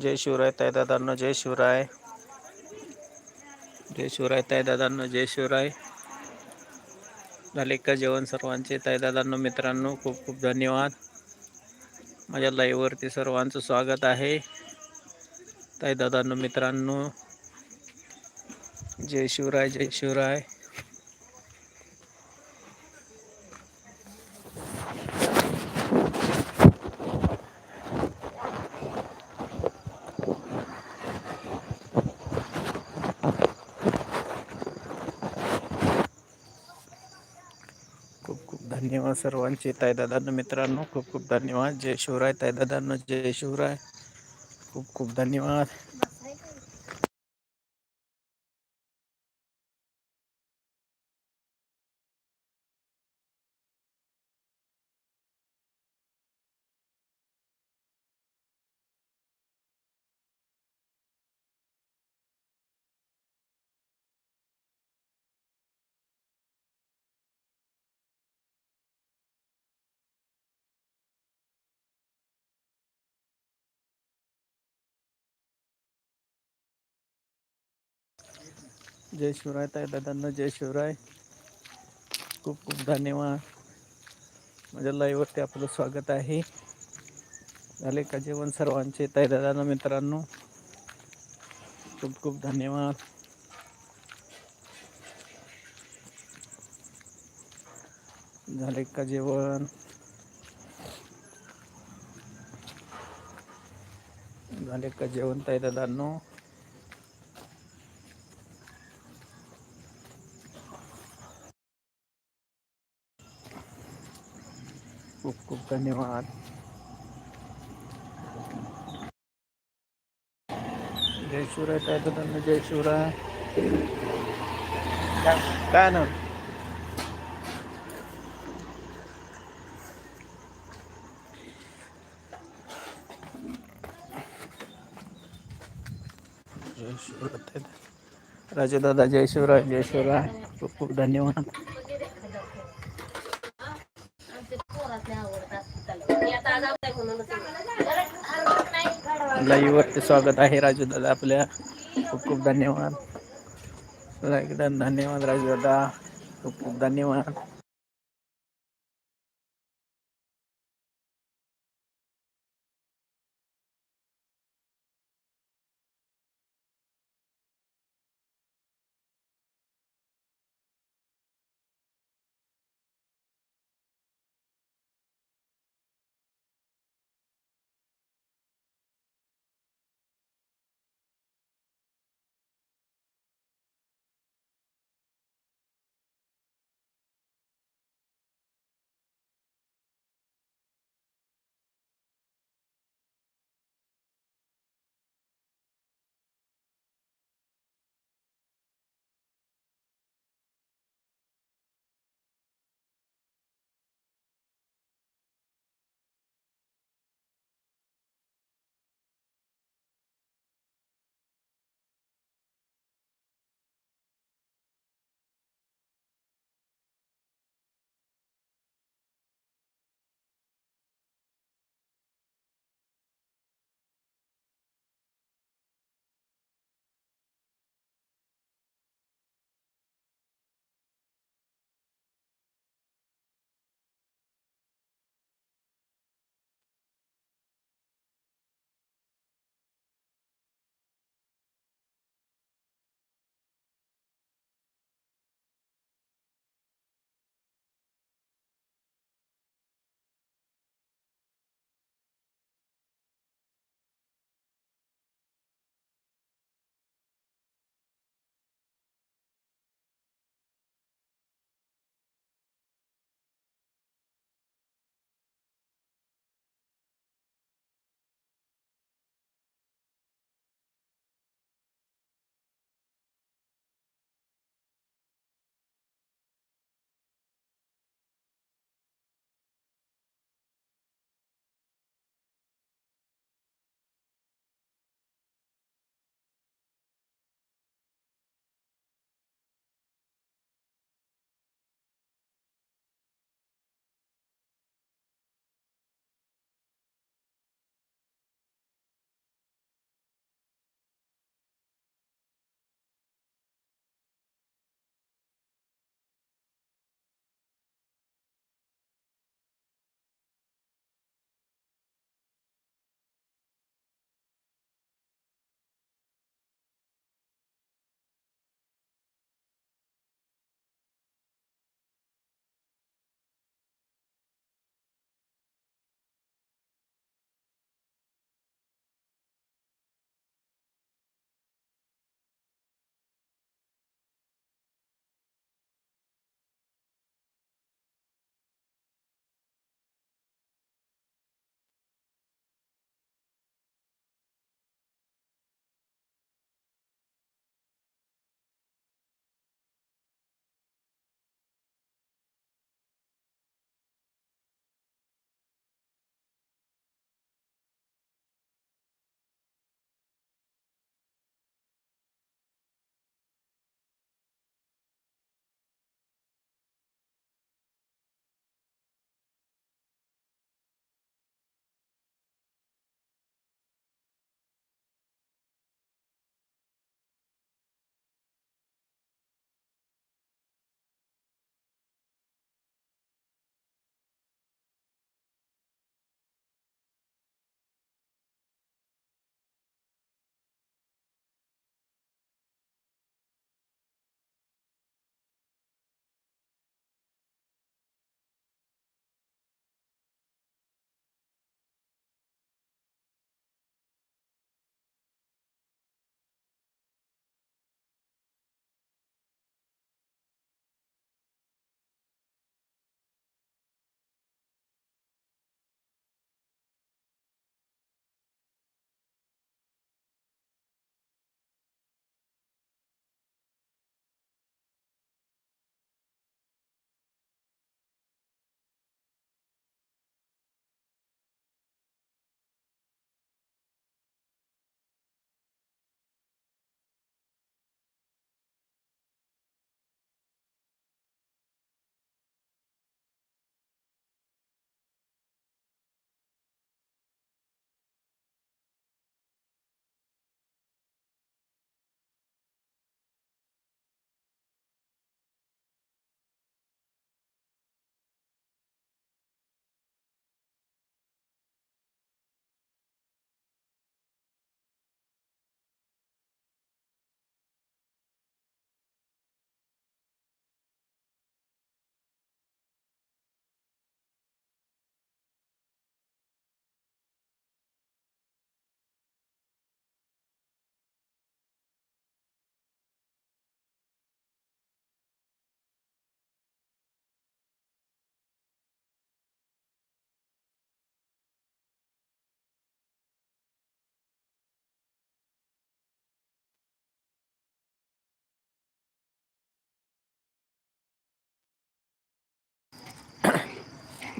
जय शिवराय ताई दादांना जय शिवराय. जय शिवराय ताई दादांना जय शिवराय. झाले का जेवण सर्वांचे? ताई दादांना मित्रांनो खूप खूप धन्यवाद. माझ्या लाईव्हवरती सर्वांचं स्वागत आहे. ताई दादांनो मित्रांनो जय शिवराय जय शिवराय खूप खूप धन्यवाद सर्वांचे ताईदादांनो मित्रांनो खूप खूप धन्यवाद. जय शिवराय ताईदादांनो जय शिवराय. खूप खूप धन्यवाद. जय शिवराय ताई दादांना जय शिवराय. खूप खूप धन्यवाद. माझ्या लाईव्हवरती आपलं स्वागत आहे. झाले का जेवण सर्वांचे? ताई दादांना मित्रांनो खूप खूप धन्यवाद. झाले का जेवण? झाले का जेवण ताई दादांनो? खूप खूप धन्यवाद जय शिवराय ताई दादांनो जय शिवराय काय ना जय शिवराय ताई राजू दादा जय शिवराय जय शिवराय खूप खूप धन्यवाद लाईव्ह वरती स्वागत आहे राजू दादा आपल्या. खूप खूप धन्यवाद. धन्यवाद राजू दादा. खूप खूप धन्यवाद.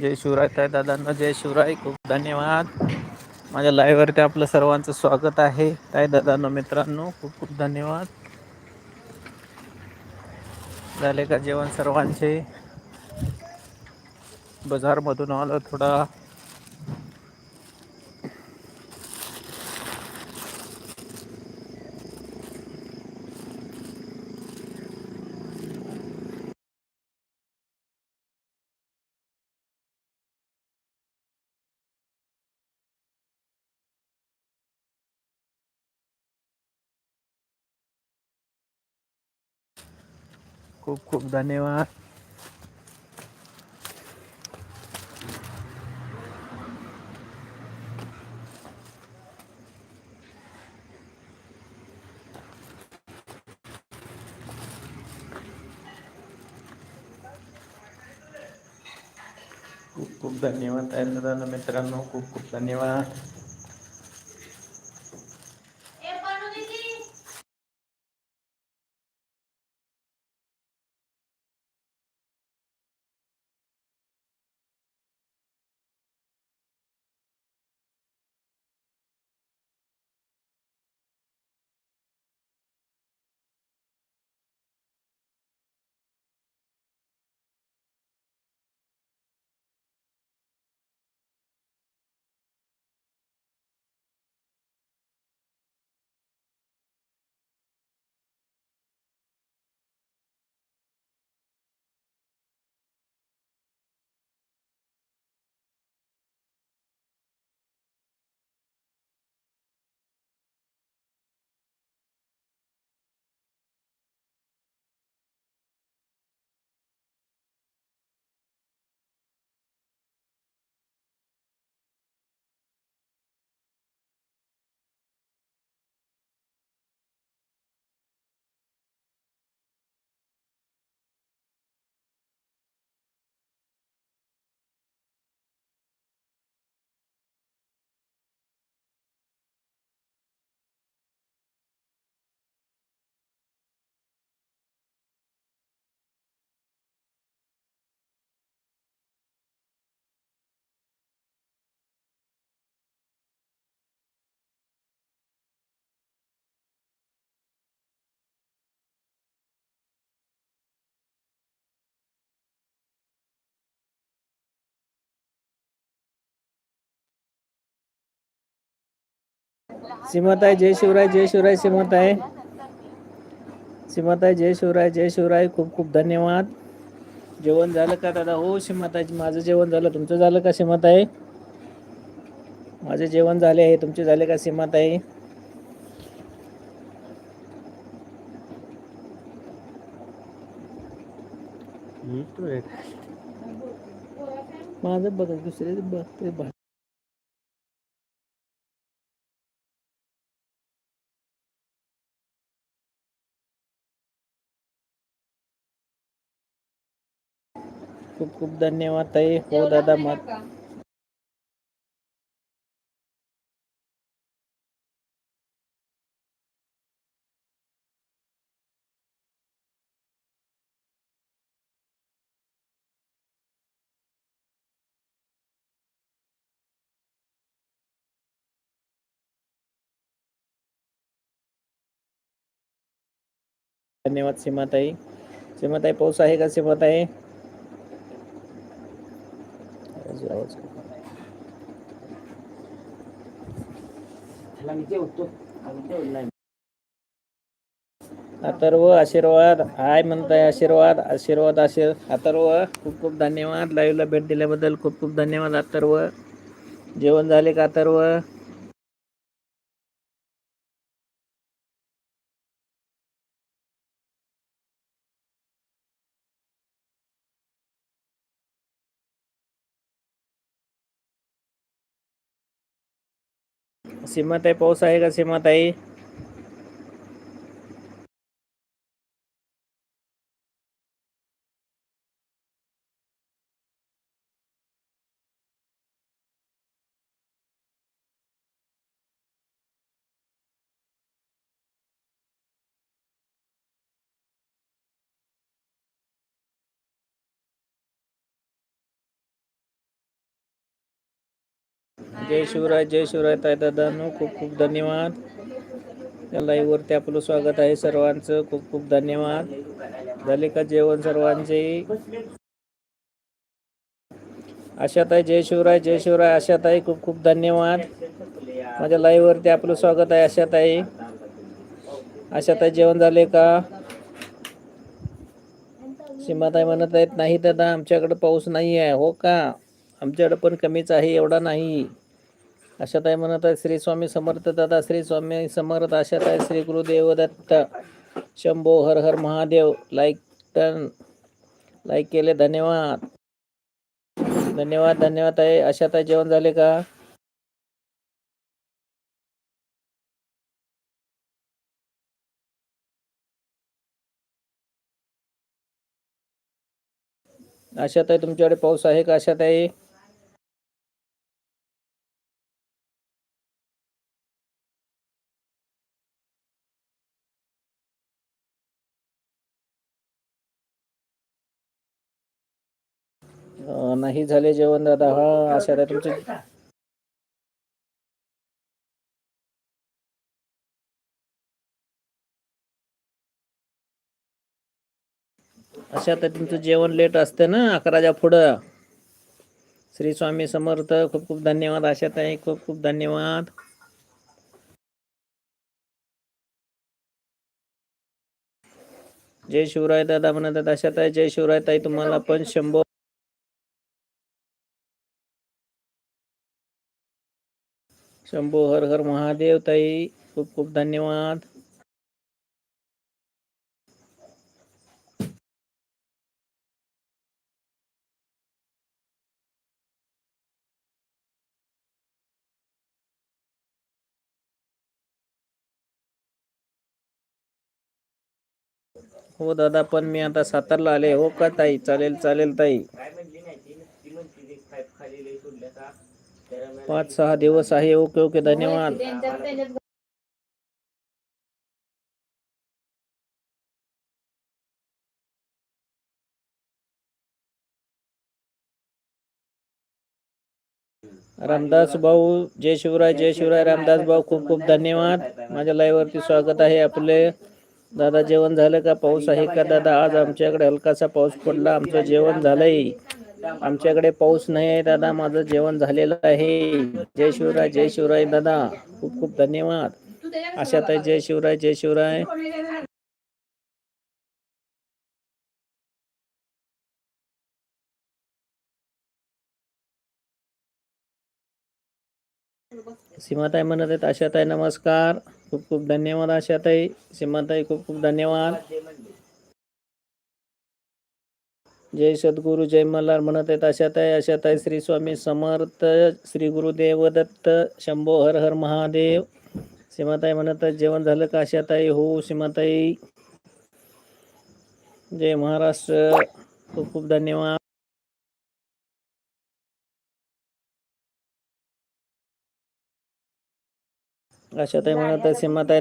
जय शिवराय त्या दादांना जय शिवराय. खूप धन्यवाद. माझ्या लाईव्हवरती आपलं सर्वांचं स्वागत आहे. ताई दादांनो मित्रांनो खूप खूप धन्यवाद. झाले का जेवण सर्वांचे? बाजारमधून आलं थोडा. खूप खूप धन्यवाद खूप खूप धन्यवाद ताई दादांनो मित्रांनो खूप खूप धन्यवाद सीमाताई जय शिवराय जय शिवराय सीमाताई सीमाताई जय शिवराय जय शिवराय. खूप खूप धन्यवाद. जेवण झालं का दादा? हो सीमाताई माझं जेवण झालं. तुमचं झालं का सीमाताई माझे जेवण झाले आहे. तुमचे झाले का सीमाताई माझं बघा दुसरे बघते बघ खूप खूप धन्यवाद ताई. हो दादा मत धन्यवाद सीमाताई. सीमाताई पाऊस आहे का सीमाताई? आवाज. कमी. अथर्व आशीर्वाद. हाय म्हणताय आशीर्वाद. आशीर्वाद आशीर अथर्व खूप खूप धन्यवाद. लाईव्हला भेट दिल्याबद्दल खूप खूप धन्यवाद अथर्व जेवण झाले का अथर्व सीमाताई पाऊस आहे का सीमाताई? जय शिवराय जय शिवराय ताई दादानू खूप खूप धन्यवाद. या लाईव्ह आपलं स्वागत आहे सर्वांचं. खूप खूप धन्यवाद. झाले का जेवण सर्वांचे? आशाताई जय शिवराय जय शिवराय. आशाताई खूप खूप धन्यवाद. माझ्या लाईव्हवरती आपलं स्वागत आहे आशाताई. आशाताई जेवण झाले का? सीमाताई म्हणत आहेत नाही दादा आमच्याकडे पाऊस नाही आहे हो का? आमच्याकडे पण कमीच आहे एवढा नाही. आशाताई म्हणत आहे श्री स्वामी समर्थ दादा श्री स्वामी समर्थ आशाताई श्री गुरुदेव दत्त शंभो हर हर महादेव. लाईक टन लाईक केले धन्यवाद. धन्यवाद धन्यवाद आहे आशाताई जेवण झाले का? आशाताई तुमच्याकडे पाऊस आहे का आशाताई नाही झाले जेवण दादा हा आशाताई तुमचे आशाताई तुमचं जेवण लेट असतं ना अकराच्या पुढं. श्री स्वामी समर्थ खूप खूप धन्यवाद आशाताई खूप खूप धन्यवाद. जय शिवराय दादा म्हणत आहेत आशाताई जय शिवराय ताई तुम्हाला पण शंभर शंभो हर हर महादेव ताई खूप खूप धन्यवाद. हो दादा पण मी आता सातारला आले. हो का ताई? चालेल चालेल ताई. पाच सहा दिवस आहे. ओके ओके धन्यवाद. रामदास भाऊ जय शिवराय जय शिवराय. रामदास भाऊ खूप खूप धन्यवाद. माझ्या लाईव्ह वरती स्वागत आहे आपले. दादा जेवण झालं का? पाऊस आहे का? दादा आज आमच्याकडे हलकासा पाऊस पडला. आमचं जेवण झालंय. आमच्याकडे पाऊस नाही आहे दादा. माझं जेवण झालेलं आहे. जय शिवराय जय शिवराय दादा. खूप खूप धन्यवाद. आशाताई जय शिवराय जय शिवराय. सीमाताई म्हणत आहेत आशाताई नमस्कार. खूप खूप धन्यवाद आशाताई सीमाताई खूप खूप धन्यवाद. जय सद्गुरु जय मल्हार म्हणत आहेत आशाताई आशाताई श्री स्वामी समर्थ श्री गुरुदेव दत्त शंभो हर हर महादेव. सीमाताई म्हणत आहेत जेवण झालं का? आशाताई हो सीमाताई जय महाराष्ट्र. खूप खूप धन्यवाद. आशाताई म्हणत आहेत सीमाताई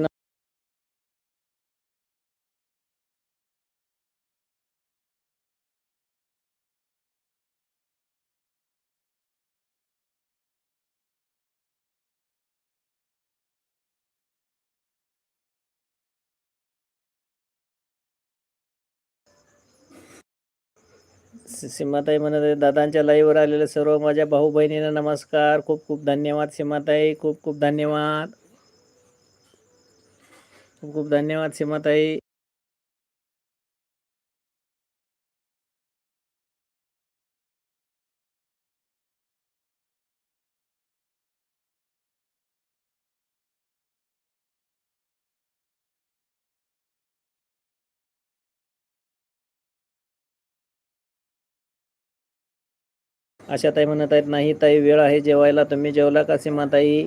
सीमाताई म्हणत आहे दादांच्या लाईव्हवर आलेल्या सर्व माझ्या भाऊ बहिणींना नमस्कार. खूप खूप धन्यवाद सीमाताई. खूप खूप धन्यवाद. खूप खूप धन्यवाद सीमाताई. आशाताई म्हणत आहेत नाही ताई वेळ आहे जेवायला. तुम्ही जेवला का सीमाताई?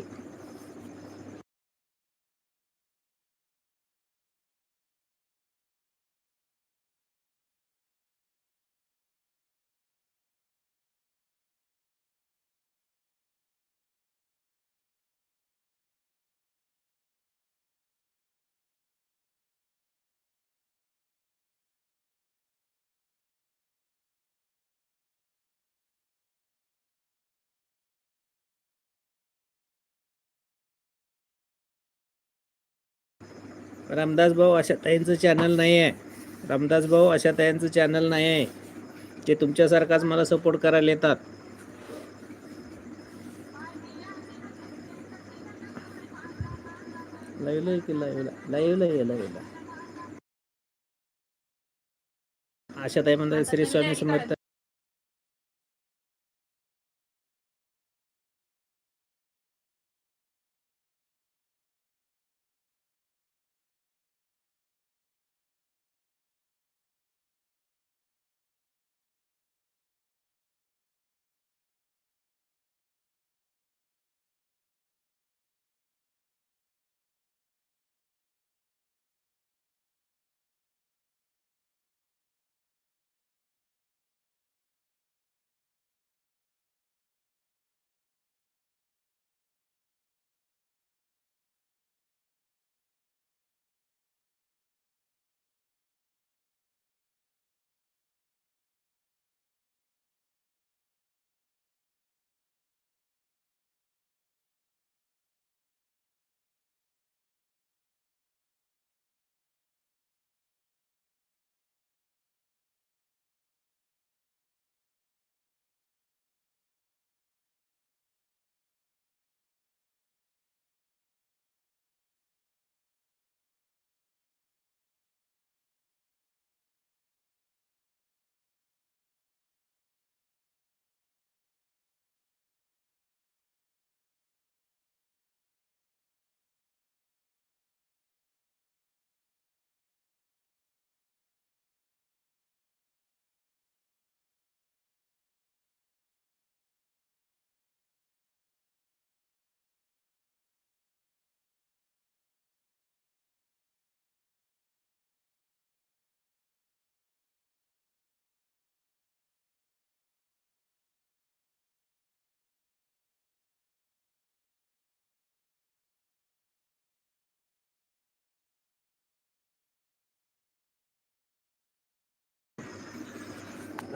रामदास भाऊ अशा ताईंचं चॅनल नाही आहे रामदास भाऊ अशा ताईंचं चॅनल नाही आहे ते तुमच्यासारखाच मला सपोर्ट करायला येतात. लाईव्हला आहे की लाईव्हला लाईव्हला ये लाईव्हला अशा ताई म्हणतात श्री स्वामी समर्थ.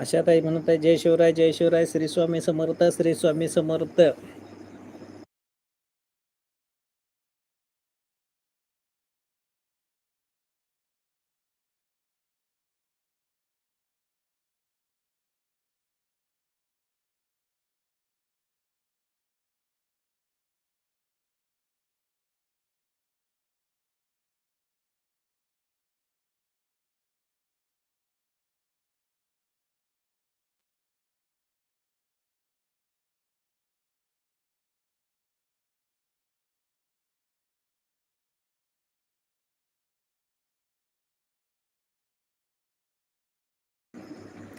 अशा ताई म्हणत आहे जय शिवराय जय शिवराय श्री स्वामी समर्थ श्री स्वामी समर्थ.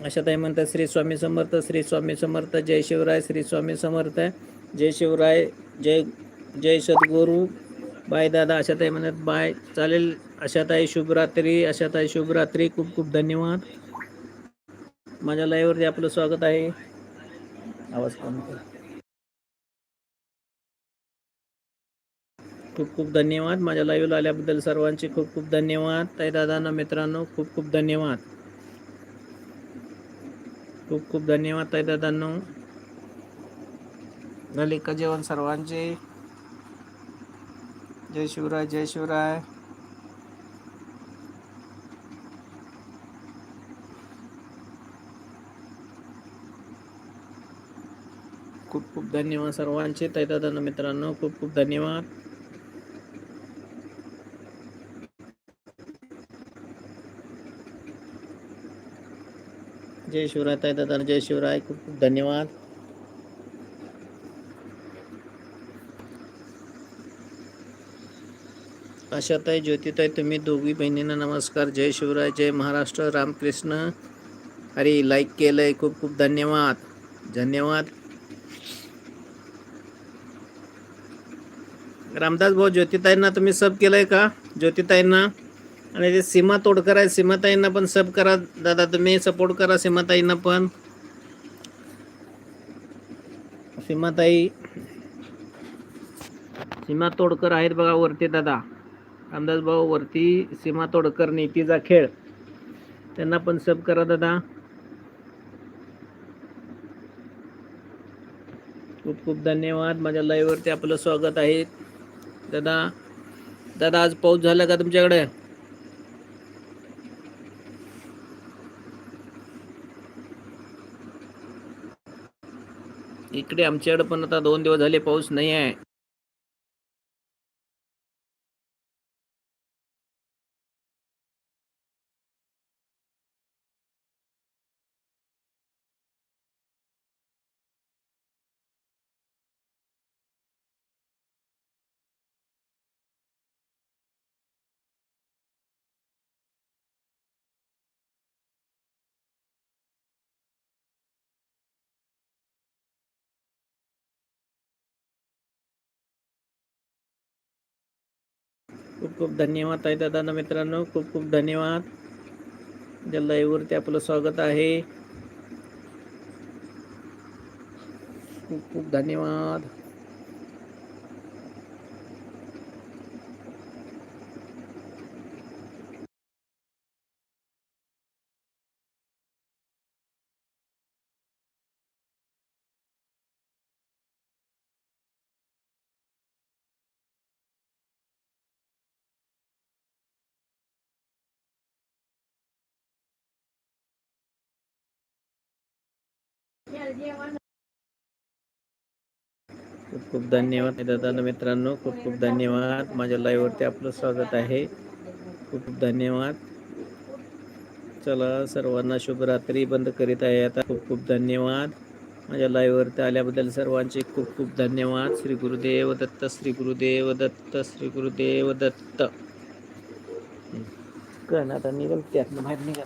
अशा ताई म्हणतात श्री स्वामी समर्थ श्री स्वामी समर्थ जय शिवराय श्री स्वामी समर्थ जय शिवराय जय जय सद्गुरू बाय दादा. अशा ताई म्हणत बाय चालेल. अशा ताई शुभरात्री अशा ताई शुभरात्री खूप खूप धन्यवाद. माझ्या लाईव्हवरती आपलं स्वागत आहे. आवाज कमी कर. खूप खूप धन्यवाद. माझ्या लाईव्हला आल्याबद्दल सर्वांचे खूप खूप धन्यवाद. ताई दादांना मित्रांनो खूप खूप धन्यवाद. खूप खूप धन्यवाद ताई दादांनो. झाले का जेवण सर्वांचे. जय शिवराय जय शिवराय. खूप खूप धन्यवाद सर्वांचे ताई दादांनो मित्रांनो खूप खूप धन्यवाद. जय शिवराय ताई दादा जय शिवराय खूप खूप धन्यवाद. आशाताई ज्योतिताई तुम्ही दोघी बहिणींना नमस्कार. जय शिवराय जय महाराष्ट्र रामकृष्ण. अरे लाईक केलंय. खूप खूप धन्यवाद. धन्यवाद. रामदास भाऊ ज्योतिताईंना तुम्ही सब केलंय का? ज्योतिताईंना आणि ते सीमा तोडकर आहे सीमाताईंना पण सब करा. दादा तुम्ही सपोर्ट करा सीमाताईंना पण. सीमाताई. सीमा तोडकर आहेत बघा वरती दादा. रामदास भाऊ वरती सीमा तोडकर नीतीचा खेळ. त्यांना पण सब करा दादा. खूप खूप धन्यवाद. माझ्या लाईव्हवरती आपलं स्वागत आहे. दादा दादा आज पाऊस झाला का तुमच्याकडे? इकडे आमच्याकडे पण आता दोन दिवस झाले पाऊस नाही आहे. खूप खूप धन्यवाद आहे दादा मित्रांनो खूप खूप धन्यवाद. ज्या लाईव्हवरती आपलं स्वागत आहे. खूप खूप धन्यवाद. खूप खूप धन्यवाद दादा मित्रांनो खूप खूप धन्यवाद. माझ्या लाईव्हवरती आपलं स्वागत आहे. खूप खूप धन्यवाद. चला सर्वांना शुभरात्री बंद करीत आहे आता. खूप खूप धन्यवाद. माझ्या लाईव्हवरती आल्याबद्दल सर्वांचे खूप खूप धन्यवाद. श्री गुरुदेव दत्त श्री गुरुदेव दत्त श्री गुरुदेव दत्त. कण आता निघाल त्यातनं बाहेर निघा